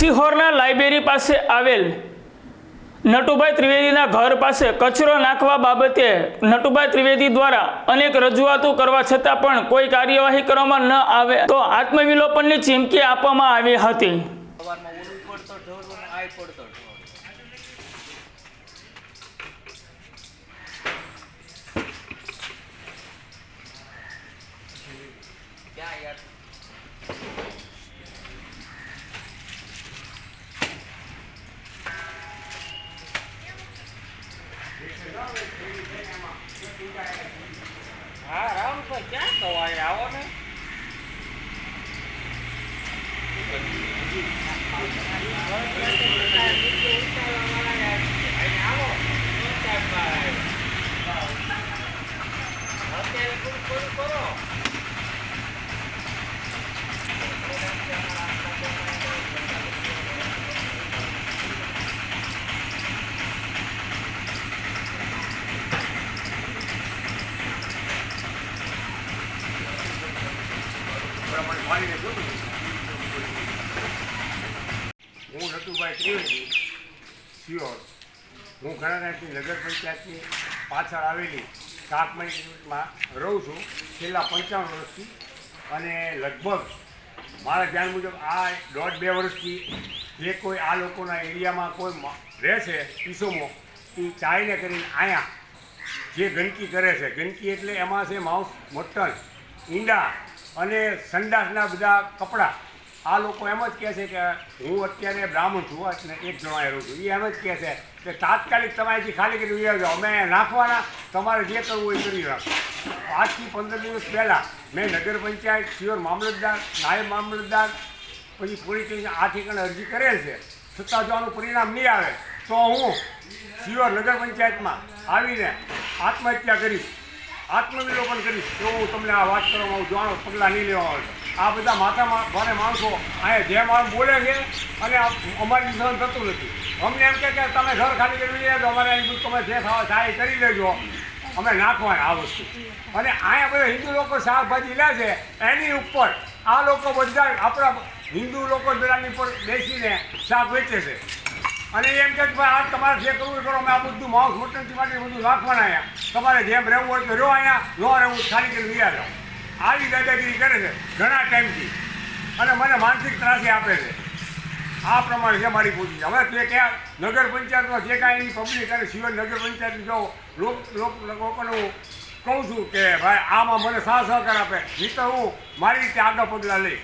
સિહોરના library પાસે આવેલ નટુભાઈ ત્રિવેદીના ઘર પાસે કચરો નાખવા બાબતે નટુભાઈ ત્રિવેદી દ્વારા અનેક રજૂઆતો કરવા છતાં પણ કોઈ કાર્યવાહી કરવામાં ન આવે તો આત્મવિલોપનની ચીમકી આપવામાં આવી હતી. સવારમાં ઓલું હા રામભાઈ ક્યાં કવાય આવો ને. હું નટુભાઈ ત્રિવેદી સિયોર હું ઘણા ટાઈમથી નગર પંચાયતની પાછળ આવેલી સાત માર્કેટમાં રહું છું છેલ્લા પંચાવન વર્ષથી અને લગભગ મારા ધ્યાન મુજબ આ દોઢ બે વર્ષથી જે કોઈ આ લોકોના એરિયામાં કોઈ રહે છે પીસોમો એ ચાઈને કરીને અહીંયા જે ગંદકી કરે છે, ગંદકી એટલે એમાં છે માઉસ, મટન, ઈંડા. અને સંડાસના બધા કપડાં. આ લોકો એમ જ કહે છે કે હું અત્યારે બ્રાહ્મણ છું અને એક જણા એરો છું. એ એમ જ કહે છે કે તાત્કાલિક તમારે જે ખાલી કરી આવજો. અમે નાખવાના, તમારે જે કરવું એ કરી રાખો આજથી પંદર દિવસ પહેલાં મેં નગર પંચાયત, સિયોર મામલતદાર, નાયબ મામલતદાર, પછી પોલીસ સ્ટેશન આ ઠેકાણે અરજી કરેલ છે. છતાં જો આનું પરિણામ નહીં આવે, તો હું સિયોર નગર પંચાયતમાં આવીને આત્મહત્યા કરીશ. આત્મવિલોપન કરીશ તો હું તમને આ વાત કરવામાં આવું જાણો પગલાં નહીં લેવા આવે આ બધા માથામાં ભારે માણસો અહીંયા જે માણસ બોલે છે અને અમારી સહન થતું નથી. અમને એમ કે તમે ઘર ખાલી કરી લેજો અમારે અહીં તમે જે ખાવા થાય કરી લેજો અમે નાખવાના આ વસ્તુ. અને અહીંયા બધા હિન્દુ લોકો શાકભાજી લે છે, એની ઉપર આ લોકો બધા આપણા હિન્દુ લોકો બધાની પર બેસીને શાક વેચે છે. અને એમ કે ભાઈ, આ તમારે જે કરવું કરો, અમે આ બધું માઉસ મટનથી માટે બધું રાખવાના અહીંયા. તમારે જેમ રહેવું હોય તો રહો અહીંયા, ન રહેવું ખાલી કરી વ્યા જાઓ. આવી દાદાગીરી કરે છે ઘણા ટાઈમથી. અને મને માનસિક ત્રાસી આપે છે. આ પ્રમાણે છે મારી પૂછી હવે તે ક્યાં નગર પંચાયતમાં જે કાંઈ એની પબ્લિક અને સિવાય નગર પંચાયત જો લોક લોક લોકોને હું કહું છું કે ભાઈ, આમાં મને સાહ સહકાર આપે. નહીં તો હું મારી રીતે આગળ પગલાં લઈ